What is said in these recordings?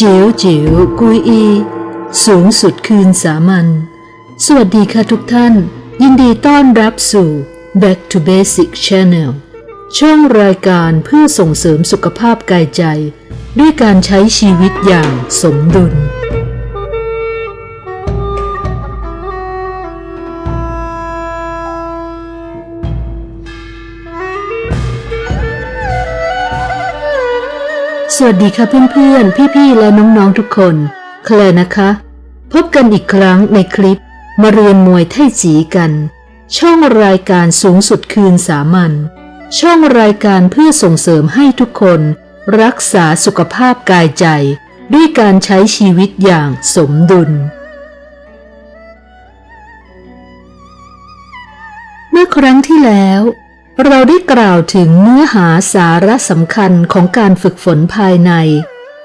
จิ๋วจิ๋วกุยอี สูงสุดคืนสามัญสวัสดีค่ะทุกท่าน ยินดีต้อนรับสู่ Back to Basic Channel ช่องรายการเพื่อส่งเสริมสุขภาพกายใจ ด้วยการใช้ชีวิตอย่างสมดุล สวัสดีค่ะเพื่อนๆ พี่ๆ และน้องๆทุกคนแคลนะคะ พบกันอีกครั้งในคลิป มาเรียนมวยไทจีกัน ช่องรายการสูงสุดคืนสามัญช่องรายการเพื่อส่งเสริมให้ทุกคน รักษาสุขภาพกายใจ ด้วยการใช้ชีวิตอย่างสมดุล เมื่อครั้งที่แล้ว เราได้กล่าวถึงเนื้อหาสาระสำคัญของการฝึกฝนภายใน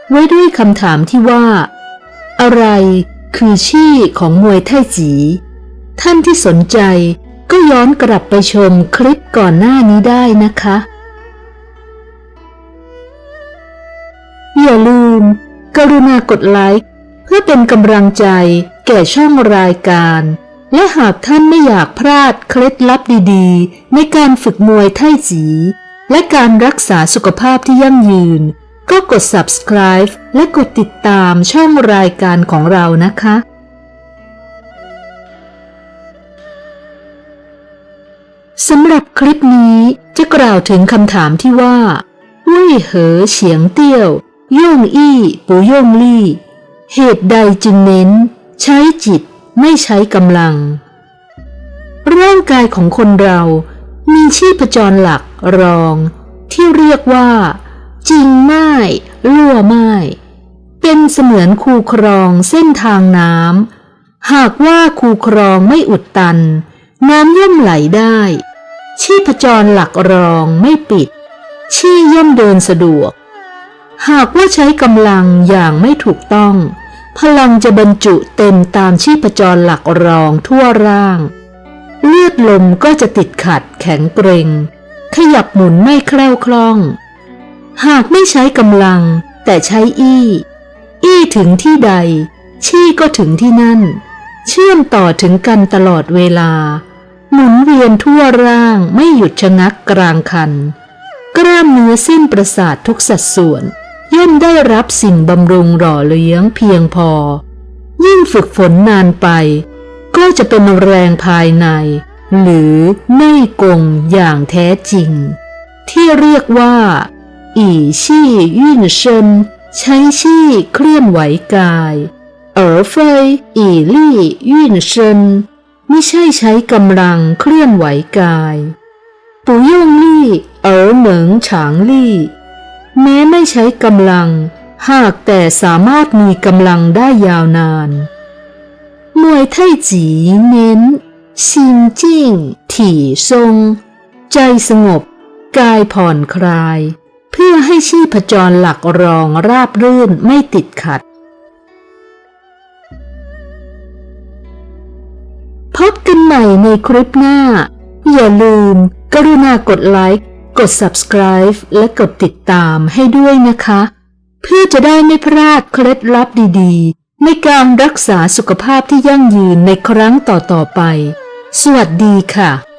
ไว้ด้วยคำถามที่ว่า อะไรคือชี่ของมวยไทจีท่านที่สนใจก็ย้อนกลับไปชมคลิปก่อนหน้านี้ได้นะคะ อย่าลืม กรุณากดไลค์ เพื่อเป็นกำลังใจแก่ช่องรายการ และหากท่านไม่อยากพลาดเคล็ดลับดีๆ ในการฝึกมวยไทจี และการรักษาสุขภาพที่ยั่งยืน ก็กด subscribe และกดติดตามช่องรายการของเรานะคะสำหรับคลิปนี้จะกล่าวถึงคำถามที่ว่าเว่ยเหอเฉียงเตี้ยว โย่งอี้ ปูโย่งลี่ เหตุใดจึงเน้น ใช้จิต ไม่ใช้กำลัง ร่างกายของคนเรา มีชีพจรหลักรอง ที่เรียกว่า จริงไม้ลั่วไม้เป็นเสมือนคูครองเส้นทางน้ำหากว่าคูครองไม่อุดตัน น้ำย่อมไหลได้ ชีพจรหลักรองไม่ปิด ชี่ย่อมเดินสะดวก หากว่าใช้กำลังอย่างไม่ถูกต้อง พลังจะบรรจุเต็มตามชีพจรหลักรองทั่วร่าง เลือดลมก็จะติดขัดแข็งเกร็ง ขยับหมุนไม่แคล่วคล่อง หากไม่ใช้กำลัง แต่ใช้อี้ อี้ถึงที่ใด ชี่ก็ถึงที่นั่น เชื่อมต่อถึงกันตลอดเวลา หมุนเวียนทั่วร่างไม่หยุดชะงักกลางคัน กล้ามเนื้อเส้นประสาททุกสัดส่วน ย่อมได้รับสิ่งบำรุงหล่อเลี้ยงเพียงพอ ยิ่งฝึกฝนนานไป ก็จะเป็นแรงภายใน หรือไม่กงอย่างแท้จริง ที่เรียกว่าอีชี่ยื่นเชินใช้ชี่เคลื่อนไหวกายเอ๋อเฟยอีลี่ยื่นเชินไม่ใช่ใช้กำลังเคลื่อนไหวกายปุยงลี่เออเหมิงฉางลี่ แม้ไม่ใช้กำลัง หากแต่สามารถมีกำลังได้ยาวนาน มวยไทจีเน้น ชินจิ้ง ถี่ทรง ใจสงบ กายผ่อนคลาย เพื่อให้ชีพจรหลักรองราบรื่นไม่ติดขัด พบกันใหม่ในคลิปหน้า อย่าลืม กรุณากดไลค์ กด subscribe และกดติดตามให้ด้วยนะคะ เพื่อจะได้ไม่พลาดเคล็ดลับดีๆ ในการรักษาสุขภาพที่ยั่งยืนในครั้งต่อๆไป สวัสดีค่ะ